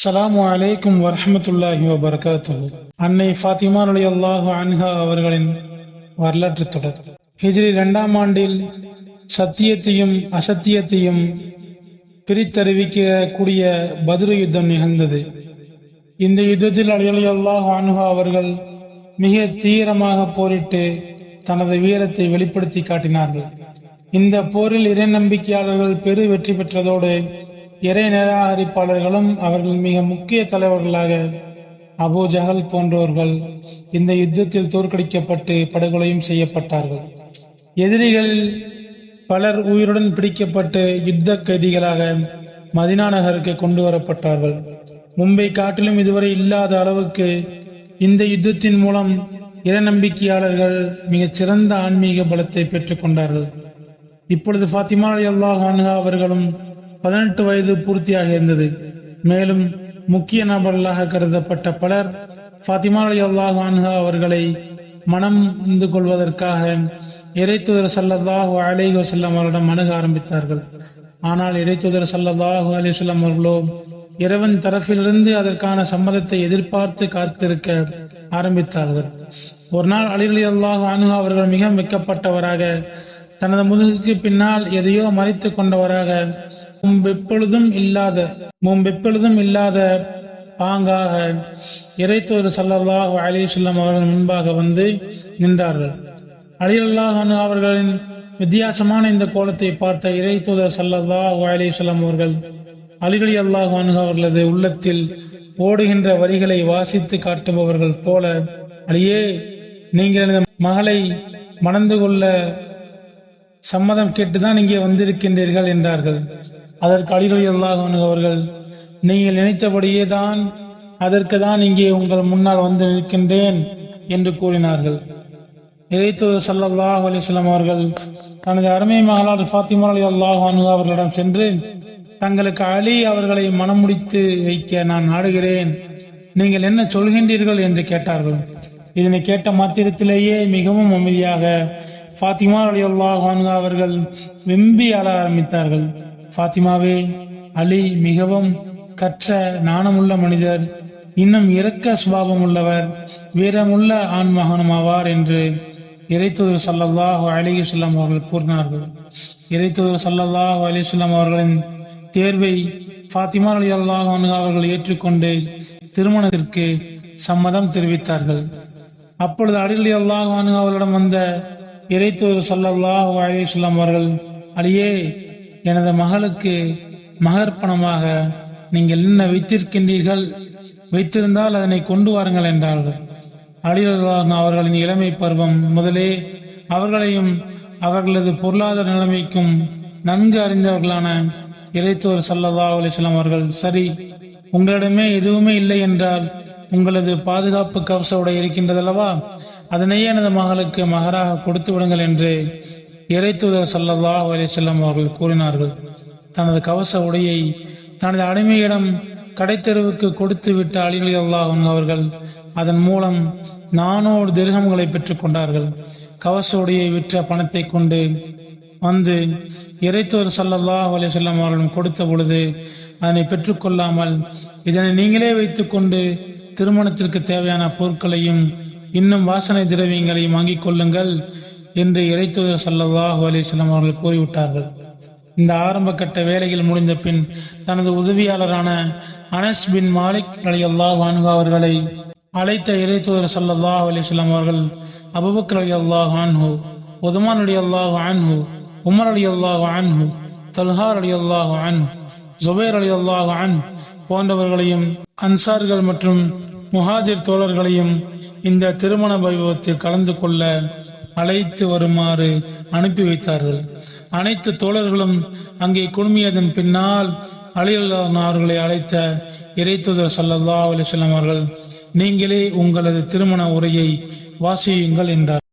அஸ்லாம் வலைக்கும் வரமத்துல்லாஹி வபர்காத்து அன்னை ஃபாத்திமா அலி அல்லாஹு அன்ஹா அவர்களின் வரலாற்று தொடர். ஹிஜ்ரி இரண்டாம் ஆண்டில் சத்தியத்தையும் அசத்தியத்தையும் பிரித்தறிவிக்கக்கூடிய பதிரு யுத்தம் நிகழ்ந்தது. இந்த யுத்தத்தில் அலி அலி அல்லாஹு அன்ஹா அவர்கள் மிக தீவிரமாக போரிட்டு தனது வீரத்தை வெளிப்படுத்தி காட்டினார்கள். இந்த போரில் இறை நம்பிக்கையாளர்கள் பெரு வெற்றி பெற்றதோடு இறை நிராகரிப்பாளர்களும் அவர்கள் மிக முக்கிய தலைவர்களாக அபு ஜஹல் போன்றோர்கள் இந்த யுத்தத்தில் தோற்கடிக்கப்பட்டு படுகொலையும் செய்யப்பட்டார்கள். எதிரிகளில் பலர் உயிருடன் பிடிக்கப்பட்டு யுத்த கைதிகளாக மதினா நகருக்கு கொண்டு வரப்பட்டார்கள். மும்பை காட்டிலும் இதுவரை இல்லாத அளவுக்கு இந்த யுத்தத்தின் மூலம் இறநம்பிக்கையாளர்கள் மிகச் சிறந்த ஆன்மீக பலத்தை பெற்றுக் கொண்டார்கள். இப்பொழுது ஃபாத்திமா அலி அல்லாஹ் அவர்களும் பதினெட்டு வயது பூர்த்தியாக இருந்தது. மேலும் முக்கிய நபர்களாக கருதப்பட்ட பலர் ஃபாத்திமா அலி அல்லாஹ் அவர்களை மனம் வந்து கொள்வதற்காக இறைத்துதர் சல்லல்லாஹு அலைஹி வசல்லம் அவரிடம் அணுக ஆரம்பித்தார்கள். ஆனால் இறைத்துதர் சல்லல்லாஹு அலி வஸல்லம் அவர்களோ இறைவன் தரப்பிலிருந்து அதற்கான சம்மதத்தை எதிர்பார்த்து காத்திருக்க ஆரம்பித்தார்கள். ஒரு நாள் அலி அலி அல்லாஹ் அன்ஹா அவர்கள் மிக மிக்கப்பட்டவராக தனது முதுகுக்கு பின்னால் எதையோ மறைத்துக் கொண்டவராக முன்பெப்பொழுதும் இல்லாத முன்பெப்பொழுதும் இல்லாத பாங்காக இறைத்தோர் சல்லாஹ் அலிசல்லாம் அவர்கள் முன்பாக வந்து நின்றார்கள். அலி அல்லாஹ் அவர்களின் வித்தியாசமான இந்த கோலத்தை பார்த்த இறை தூதர் சல்லாஹ் அலிசல்லாம் அவர்கள் அலிகலி அல்லாஹ் அவர்களது உள்ளத்தில் ஓடுகின்ற வரிகளை வாசித்து காட்டுபவர்கள் போல அழியே நீங்கள் மகளை மணந்து கொள்ள சம்மதம் கேட்டுதான் இங்கே வந்திருக்கின்றீர்கள் என்றார்கள். அதற்கு அலிகலி அல்லாஹ் அவர்கள் நீங்கள் நினைத்தபடியே தான் அதற்கு தான் இங்கே உங்கள் முன்னால் வந்து நிற்கின்றேன் என்று கூறினார்கள். இறைத்தூர் சல்லாஹ் அலிஸ்லாம் அவர்கள் தனது அருமை மகளார் ஃபாத்திமா அலி அல்லாஹ் அவர்களிடம் சென்று தங்களுக்கு அலி அவர்களை மனம் முடித்து வைக்க நான் நாடுகிறேன். நீங்கள் என்ன சொல்கின்றீர்கள்? என்று கேட்டார்கள். இதனை கேட்ட மாத்திரத்திலேயே மிகவும் அமைதியாக ஃபாத்திமா அலி அல்லாஹ் அவர்கள் வெம்பி அழ ஆரம்பித்தார்கள். ஃபாத்திமாவே அலி மிகவும் கற்ற நாணமுள்ள மனிதர் இன்னும் இரக்க சுபாவம் உள்ளவர் வீரமுள்ள ஆண்மகனும் ஆவார் என்று இறைத்தூதர் சல்லாஹு அலிஹி சொல்லம் அவர்கள் கூறினார்கள். இறைத்தூதர் சல்லாஹு அலி சொல்லம் அவர்களின் தேர்வை ஃபாத்திமா அலி அல்லாஹ் அவர்கள் ஏற்றுக்கொண்டு திருமணத்திற்கு சம்மதம் தெரிவித்தார்கள். அப்பொழுது அடிலி அல்லாஹ் அவர்களிடம் வந்த இறைத்தூர் சல்லல்லாஹு அலி சொல்லம் அவர்கள் அடியே எனது மகளுக்கு மகர் பணமாக நீங்கள் என்ன வைத்திருக்கின்றீர்கள்? வைத்திருந்தால் அதனை கொண்டு வாருங்கள் என்றார்கள். அலிலான் அவர்களின் இளமை பருவம் முதலே அவர்களையும் அவர்களது பொருளாதார நிலைமைக்கும் நன்கு அறிந்தவர்களான இறைத்தோர் சல்லல்லா அலிஸ்லாம் அவர்கள் சரி உங்களிடமே எதுவுமே இல்லை என்றால் உங்களது பாதுகாப்பு கவச உடை இருக்கின்றதல்லவா? அதனையே எனது மகளுக்கு மகராக கொடுத்து விடுங்கள் என்று இறைத்தூதர் சல்லல்லா அலிசல்லாம் அவர்கள் கூறினார்கள். தனது கவச உடையை தனது அடிமையிடம் கடைத்தெருவுக்கு கொடுத்து விட்ட அலிகளி அல்லாஹ் அவர்கள் அதன் மூலம் நானூறு திருகங்களை பெற்றுக் கொண்டார்கள். கவச உடையை விற்ற பணத்தை கொண்டு வந்து இறைத்தோர் சல்லல்லாஹ் அலிசல்லாம் அவர்களும் கொடுத்த பொழுது அதனை பெற்றுக்கொள்ளாமல் இதனை நீங்களே வைத்துக்கொண்டு திருமணத்திற்கு தேவையான பொருட்களையும் இன்னும் வாசனை திரவியங்களையும் வாங்கிக் கொள்ளுங்கள் என்று இறைத்தூதர் சல்லல்லாஹு அலிஸ்லாம் அவர்கள் கூறிவிட்டார்கள். இந்த ஆரம்ப கட்ட வேலைகள் முடிந்த பின் தனது உதவியாளரான அனஸ் பின் மாலிக் அலி அல்லாஹ் அவர்களை அழைத்த இறைத்தூதர் சல்லல்லாஹ் அலிஸ்லாம் அவர்கள் அபுபக்கர் அலி அல்லாஹ் ஆன்ஹு உதுமான் அலி அல்லாஹ் ஆன்ஹு உமர் அலி அல்லாஹ் ஆன்ஹு தல்ஹார் அலி அல்லாஹ் வான் ஜுபேர் அலி அல்லாஹ் வான் போன்றவர்களையும் அன்சார்கள் மற்றும் முஹாஜிர் தோழர்களையும் இந்த திருமண வைபவத்தில் கலந்து கொள்ள அழைத்து வருமாறு அனுப்பி வைத்தார்கள். அனைத்து தோழர்களும் அங்கே குழுமியதன் பின்னால் அலி அவர்களை அழைத்த இறைத்துதர் சல்லா அலிஸ்லாம் அவர்கள் நீங்களே உங்களது திருமண உரையை வாசியுங்கள் என்றார்.